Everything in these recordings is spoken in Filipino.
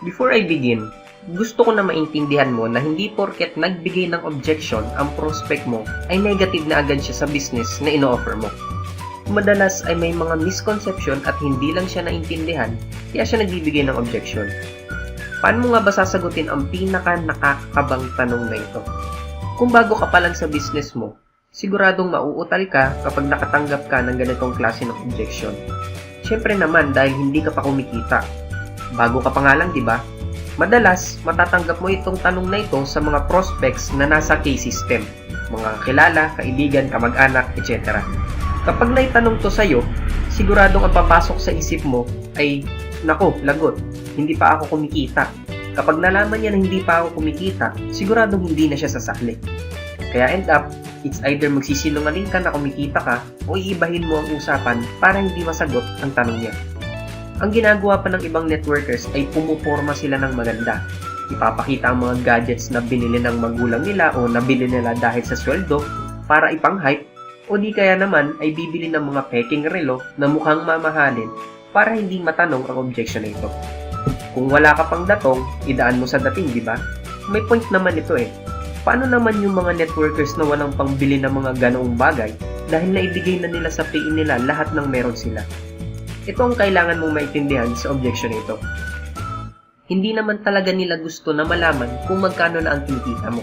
Before I begin, gusto ko na maintindihan mo na hindi porket nagbigay ng objection ang prospect mo ay negative na agad siya sa business na ino-offer mo. Madalas ay may mga misconception at hindi lang siya naintindihan kaya siya nagbibigay ng objection. Paano mo nga ba sasagutin ang pinaka nakakabang tanong na ito? Kung bago ka pa lang sa business mo, siguradong mauutal ka kapag nakatanggap ka ng ganitong klase ng objection. Siyempre naman dahil hindi ka pa kumikita. Bago ka pa nga di ba? Madalas, matatanggap mo itong tanong na ito sa mga prospects na nasa K-system, mga kilala, kaibigan, kamag-anak, etc. Kapag naitanong to sa'yo, siguradong ang papasok sa isip mo ay, nako, lagot, hindi pa ako kumikita. Kapag nalaman niya na hindi pa ako kumikita, siguradong hindi na siya sasali. Kaya end up, it's either magsisinungaling ka na kumikita ka o iibahin mo ang usapan para hindi masagot ang tanong niya. Ang ginagawa pa ng ibang networkers ay pumuporma sila ng maganda. Ipapakita ang mga gadgets na binili ng magulang nila o nabili nila dahil sa sweldo para ipang-hype o di kaya naman ay bibili ng mga peking relo na mukhang mamahalin para hindi matanong ang objection na. Kung wala ka pang datong, idaan mo sa dating, di ba? May point naman ito eh. Paano naman yung mga networkers na walang pangbili ng mga ganoong bagay dahil naibigay na nila sa pay nila lahat ng meron sila? Ito ang kailangan mong maintindihan sa objection ito. Hindi naman talaga nila gusto na malaman kung magkano na ang kinikita mo.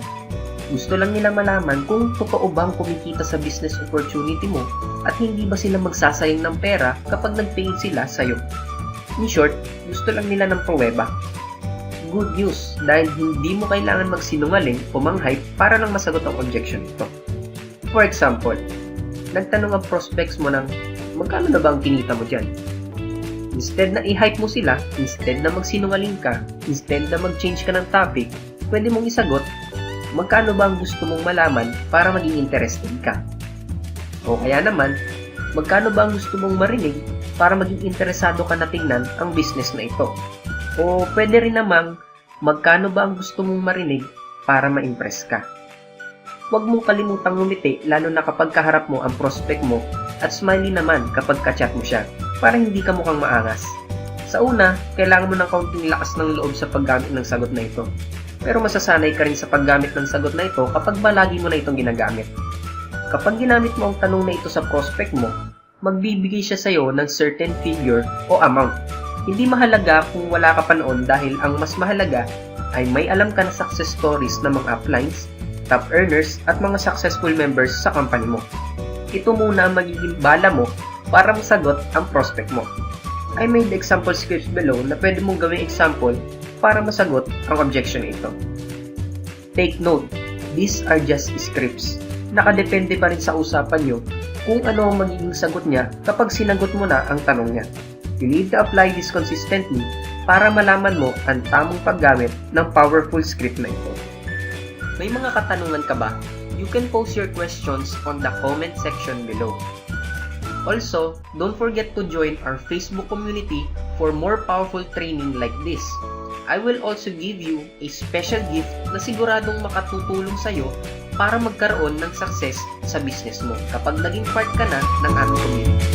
Gusto lang nila malaman kung totoo bang kumikita sa business opportunity mo at hindi ba sila magsasayang ng pera kapag nagtingin sila sa'yo. In short, gusto lang nila ng pruweba. Good news dahil hindi mo kailangan magsinungaling o manghype para lang masagot ang objection nito. For example, nagtanong ang prospects mo ng magkano na ba ang kinita mo dyan? Instead na i-hype mo sila, instead na magsinungaling ka, instead na mag-change ka ng topic, pwede mong isagot, magkano ba ang gusto mong malaman para maging interested ka? O kaya naman, magkano ba ang gusto mong marinig para maging interesado ka na tingnan ang business na ito? O pwede rin namang, magkano ba ang gusto mong marinig para ma-impress ka? Huwag mong kalimutang ngumiti lalo na kapag kaharap mo ang prospect mo at smiley naman kapag kachat mo siya para hindi ka mukhang maangas. Sa una, kailangan mo ng kaunting lakas ng loob sa paggamit ng sagot na ito. Pero masasanay ka rin sa paggamit ng sagot na ito kapag ba lagi mo na itong ginagamit. Kapag ginamit mo ang tanong na ito sa prospect mo, magbibigay siya sa'yo ng certain figure o amount. Hindi mahalaga kung wala ka pa noon dahil ang mas mahalaga ay may alam ka na success stories ng mga uplines, top earners at mga successful members sa company mo. Ito muna ang magiging bala mo para masagot ang prospect mo. I made example scripts below na pwede mong gawing example para masagot ang objection na ito. Take note, these are just scripts. Nakadepende pa rin sa usapan nyo kung ano ang magiging sagot niya kapag sinagot mo na ang tanong niya. You need to apply this consistently para malaman mo ang tamang paggamit ng powerful script na ito. May mga katanungan ka ba? You can post your questions on the comment section below. Also, don't forget to join our Facebook community for more powerful training like this. I will also give you a special gift na siguradong makatutulong sa'yo para magkaroon ng success sa business mo kapag naging part ka na ng aming community.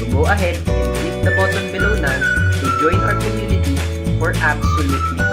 So go ahead and click the button below now to join our community for absolutely.